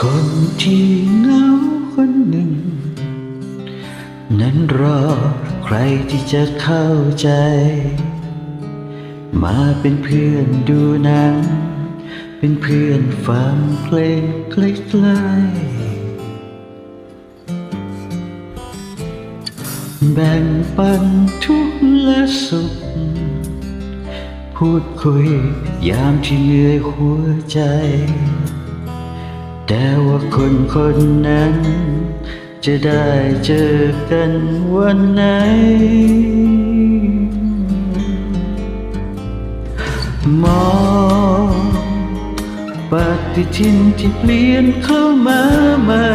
คนที่เงาคนหนึ่ง นั้นรอใครที่จะเข้าใจ มาเป็นเพื่อนดูหนัง เป็นเพื่อนฟังเพลงใกล้ๆแบ่งปันทุกและสุข พูดคุยยามที่เหนื่อยหัวใจ แต่ว่าคนคนนั้น จะได้เจอกันวันไหน มองปฏิทินที่เปลี่ยนเข้ามาใหม่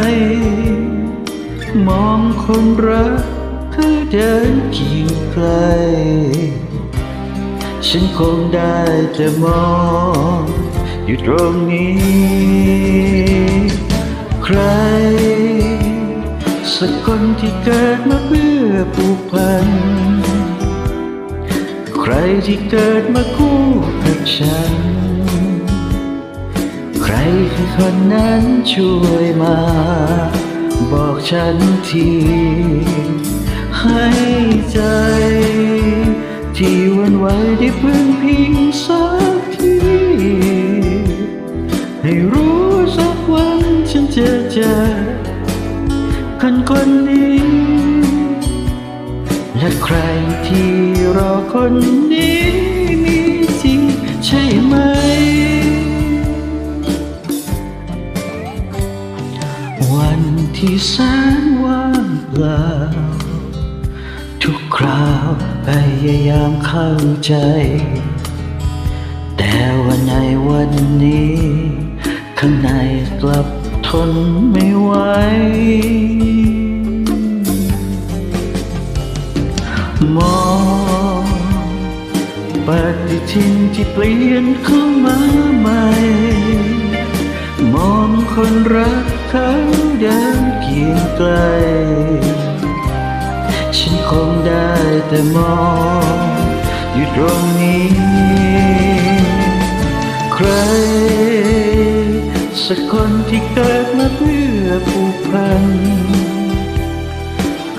มองคนรักคือเดินเคียงไกล ฉันคงได้แต่มองอยู่ตรงนี้ สักคนที่เกิดมาเพื่อผูกพัน ใครที่เกิดมาคู่กับฉัน ใครคือคนนั้นช่วยมา บอกฉันทีให้ใจ ที่วันไหวได้พึ่งพิงสักทีให้รู้สักวันฉันจะเจอ คนคนนี้ และใครที่รอคนนี้มีจริงใช่ไหม วันที่แสนว่างเปล่า ทุกคราวพยายามเข้าใจ แต่ว่าในวันนี้ ข้างในกลับทนไม่ไหว ปฏิทินที่เปลี่ยนเข้ามาใหม่ มองคนรักเขาเดินเคียงไกล ฉันคงได้แต่มองอยู่ตรงนี้ ใคร สักคนที่เกิดมาเพื่อผูกพัน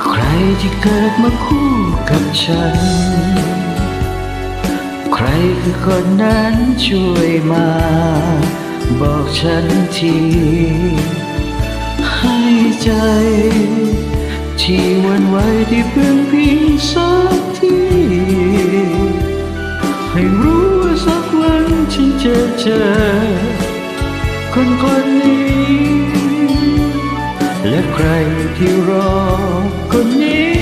ใครที่เกิดมาคู่กับฉัน รคือคนนั้นช่วยมา บอกฉันที ให้ใจ ที่วันไหวที่เพิ่งพิงสักทีให้รู้ว่าสักวันฉันจะเจอ คนคนนี้ และใครที่รอคนนี้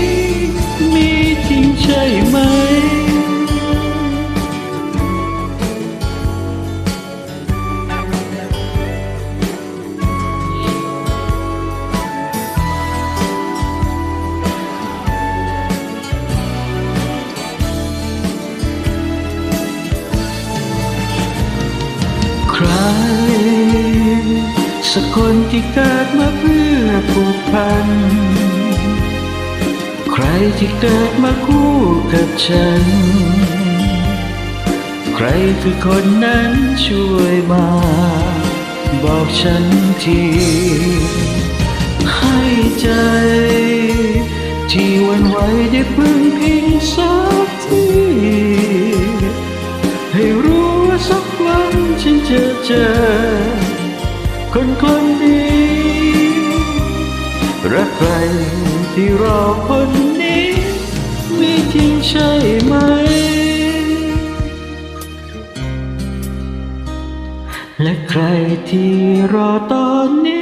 ร สักคนที่เกิดมาเพื่อผูกพัน ใครที่เกิดมาคู่กับฉัน ใครคือคนนั้นช่วยมา บอกฉันที ให้ใจ ที่วันไหวได้พึ่งพิงสัก ฉันจะเจอ คนคนนี้ รักใครที่รอคนนี้มีจริงใช่ไหม และใครที่รอตอนนี้